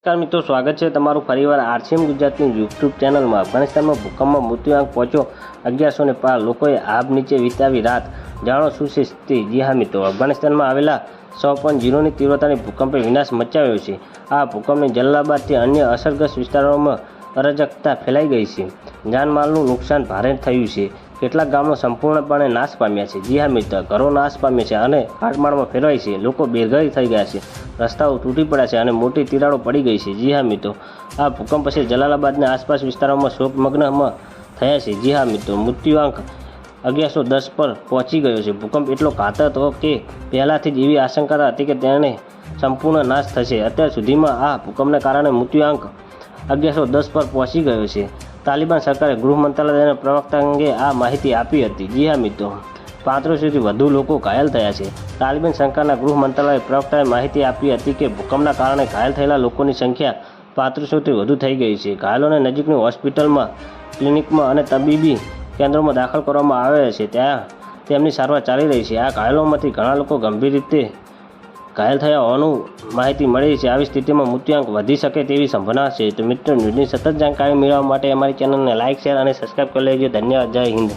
નમસ્કાર મિત્રો, સ્વાગત છે તમારું ફરીવાર આરસીએમ ગુજરાતની યુટ્યુબ ચેનલમાં અફઘાનિસ્તાનમાં ભૂકંપમાં મૃત્યુઆંક પહોંચ્યો અગિયારસો ને પાર લોકોએ આભ નીચે વિતાવી રાત. જાણો શું છે સ્થિતિ? જી હા મિત્રો, અફઘાનિસ્તાનમાં આવેલા સો પોઈન્ટ ઝીરોની તીવ્રતાની ભૂકંપે વિનાશ મચાવ્યો છે. આ ભૂકંપને જલ્લાબાદથી અન્ય અસરગ્રસ્ત વિસ્તારોમાં અરાજકતા ફેલાઈ ગઈ છે. જાનમાલનું નુકસાન ભારે થયું છે. કેટલાક ગામો સંપૂર્ણપણે નાશ પામ્યા છે. જી હા મિત્ર, ઘરો નાશ પામ્યા છે અને કાટમાળમાં ફેરવાય છે. લોકો બેઘરી થઈ ગયા છે. રસ્તાઓ તૂટી પડ્યા છે અને મોટી તિરાડો પડી ગઈ છે. જી હા મિત્રો, આ ભૂકંપ પછી જલાલાબાદના આસપાસ વિસ્તારોમાં શોકમગ્નમાં થયા છે. જી હા મિત્રો, મૃત્યુઆંક અગિયારસો દસ પર પહોંચી ગયો છે. ભૂકંપ એટલો ઘાતક હતો કે પહેલાંથી જ એવી આશંકા હતી કે તેને સંપૂર્ણ નાશ થશે. અત્યાર સુધીમાં આ ભૂકંપને કારણે મૃત્યુઆંક અગિયારસો દસ પર પહોંચી ગયો છે. તાલિબાન સરકારે ગૃહ મંત્રાલયના પ્રવક્તા અંગે આ માહિતી આપી હતી. જી હા મિત્રો પાંત્રીસોથી વધુ લોકો ઘાયલ થયા છે. તાલિબાન સરકારના ગૃહ મંત્રાલય પ્રવક્તાએ માહિતી આપી હતી કે ભૂકંપના કારણે ઘાયલ થયેલા લોકોની સંખ્યા પાંત્રીસોથી વધુ થઈ ગઈ છે. ઘાયલોને નજીકની હોસ્પિટલમાં, ક્લિનિકમાં અને તબીબી કેન્દ્રોમાં દાખલ કરવામાં આવ્યા છે. ત્યાં તેમની સારવાર ચાલી રહી છે. આ ઘાયલોમાંથી ઘણા લોકો ગંભીર રીતે ઘાયલ થયા હોવાનું માહિતી મળી છે. આવી સ્થિતિમાં મૃત્યુઆંક વધી શકે તેવી સંભાવના છે. તો મિત્રો, ન્યૂઝની સતત જાણકારી મેળવવા માટે અમારી ચેનલને લાઇક શેર અને સબસ્ક્રાઈબ કરી લેજો. ધન્યવાદ. જય હિન્દ.